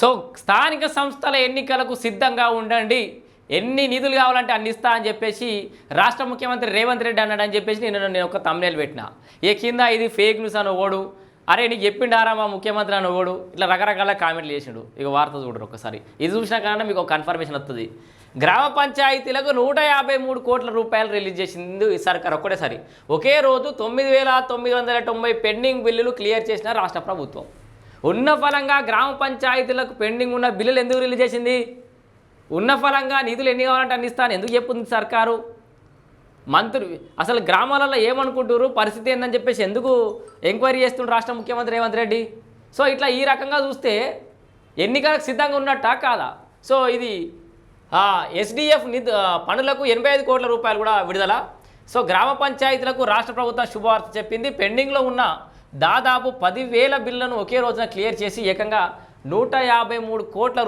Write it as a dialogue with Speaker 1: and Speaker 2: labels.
Speaker 1: So స్థానిక సంస్థల ఎన్నికలకు సిద్ధంగా ఉండండి. ఎన్ని నిధులు కావాలంటే అన్ని ఇస్తా అని చెప్పేసి రాష్ట్ర ముఖ్యమంత్రి రేవంత్ రెడ్డి అన్నాడని చెప్పేసి నేను నేను ఒక తమ్నేలు పెట్టిన. ఏ కింద ఇది ఫేక్ న్యూస్ అని ఓడు. అరే నీకు చెప్పిండారా మా ముఖ్యమంత్రి అని ఓడు. ఇట్లా రకరకాల కామెంట్లు చేసిండు. ఇక వార్త చూడరు ఒకసారి ఇది చూసినా కన్నా మీకు ఒక కన్ఫర్మేషన్ వస్తుంది గ్రామ పంచాయతీలకు నూట యాభై మూడు కోట్ల రూపాయలు రిలీజ్ చేసింది ఈ సర్కార్ ఒక్కటేసారి. ఒకే రోజు తొమ్మిది వేల తొమ్మిది వందల తొంభై పెండింగ్ బిల్లులు క్లియర్ చేసిన రాష్ట్ర ప్రభుత్వం. ఉన్న ఫలంగా గ్రామ పంచాయతీలకు పెండింగ్ ఉన్న బిల్లులు ఎందుకు రిలీజ్ చేసింది? ఉన్న ఫలంగా నిధులు ఎన్ని కావాలంటే అందిస్తాను ఎందుకు చెప్పింది సర్కారు? మంత్రి అసలు గ్రామాలలో ఏమనుకుంటారు పరిస్థితి ఏందని చెప్పేసి ఎందుకు ఎంక్వైరీ చేస్తుండ్రు రాష్ట్ర ముఖ్యమంత్రి రేవంత్ రెడ్డి? సో ఇట్లా ఈ రకంగా చూస్తే ఎన్నికలకు సిద్ధంగా ఉన్నట్టా కాదా? సో ఇది ఎస్డిఎఫ్ నిధు పనులకు ఎనభై ఐదు కోట్ల రూపాయలు కూడా విడుదల. సో గ్రామ పంచాయతీలకు రాష్ట్ర ప్రభుత్వం శుభవార్త చెప్పింది. పెండింగ్లో ఉన్న దాదాపు పదివేల బిల్లులను ఒకే రోజున క్లియర్ చేసి ఏకంగా నూట యాభై మూడు కోట్ల